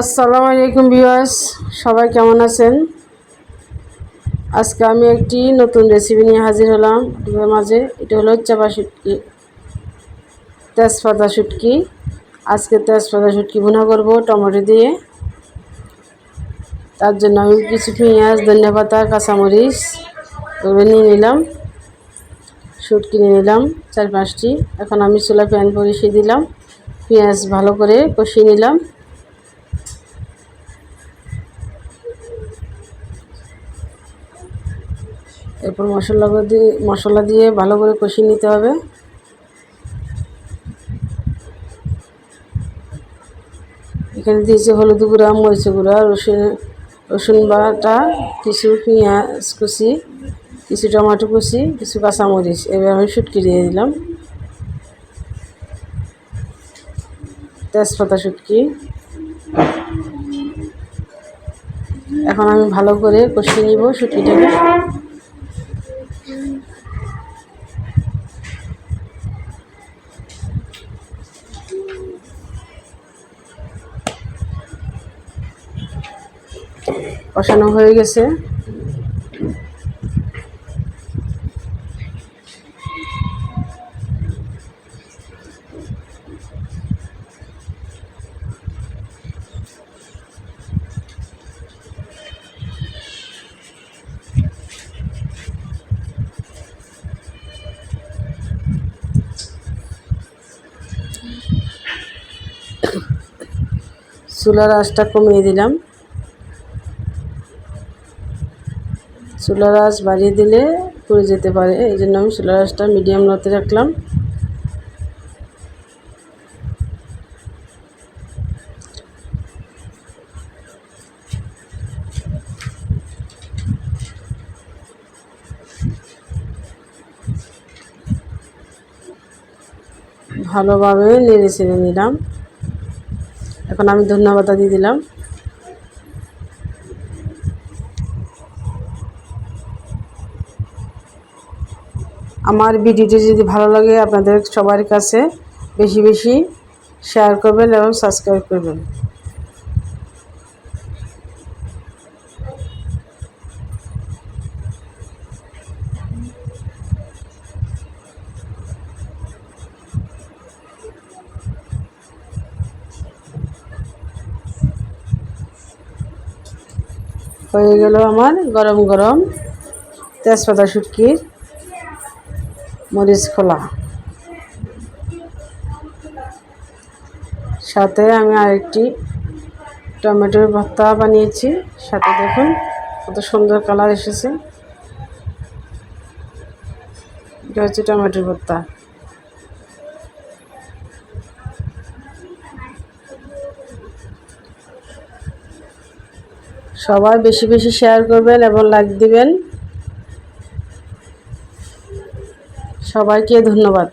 আসসালামু আলাইকুম ভিউয়ার্স, সবাই কেমন আছেন? আজকে আমি একটি নতুন রেসিপি নিয়ে হাজির হলাম মাঝে। এটা হলো চাপা শুটকি, তেজপাতা শুটকি। আজকে তেজপাতা শুটকি ভুনা করব টমেটো দিয়ে। তার জন্য আমি কিছু পেঁয়াজ ধনিয়া পাতা কাঁচামরিচ ওগুলো নিয়ে নিলাম। শুটকি নিয়ে নিলাম চার পাঁচটি এখন আমি চুলা প্যান পরিষিয়ে দিলাম। পেঁয়াজ ভালো করে কষিয়ে নিলাম। এরপর মশলা দিয়ে মশলা দিয়ে ভালো করে কষিয়ে নিতে হবে। এখানে দিয়েছি হলুদ গুঁড়া মরিচ গুঁড়া, রসুন রসুন বাটা, কিছু পেঁয়াজ কুচি, কিছু টমাটো কুচি, কিছু কাঁচামরিচ। এবার আমি শুটকি দিয়ে দিলাম। তেজপাতা শুটকি। এখন আমি ভালো করে কষিয়ে নিব শুটকিটাকে। কষানো হয়ে গেছে। চুলার আঁচটা কমিয়ে দিলাম। চুলার আঁচ বাড়িয়ে দিলে পুড়ে যেতে পারে। এই জন্য আমি চুলার আঁচটা মিডিয়াম লতে রাখলাম। ভালোভাবে নেড়ে ছেড়ে নিলাম। এখন আমি ধন্যবাদ দিয়ে দিলাম। আমার ভিডিওটি যদি ভালো লাগে আপনাদের সবার কাছে বেশি বেশি শেয়ার করবেন এবং সাবস্ক্রাইব করবেন। হয়ে গেল আমার গরম গরম তেজপাতা শুটকির মরিচ খোলা। সাথে আমি আরেকটি টমেটোর ভর্তা বানিয়েছি। সাথে দেখুন কত সুন্দর কালার এসেছে। এটা হচ্ছে টমেটোর ভর্তা। সবাই বেশি বেশি শেয়ার করবেন এবং লাইক দিবেন। সবাইকে ধন্যবাদ।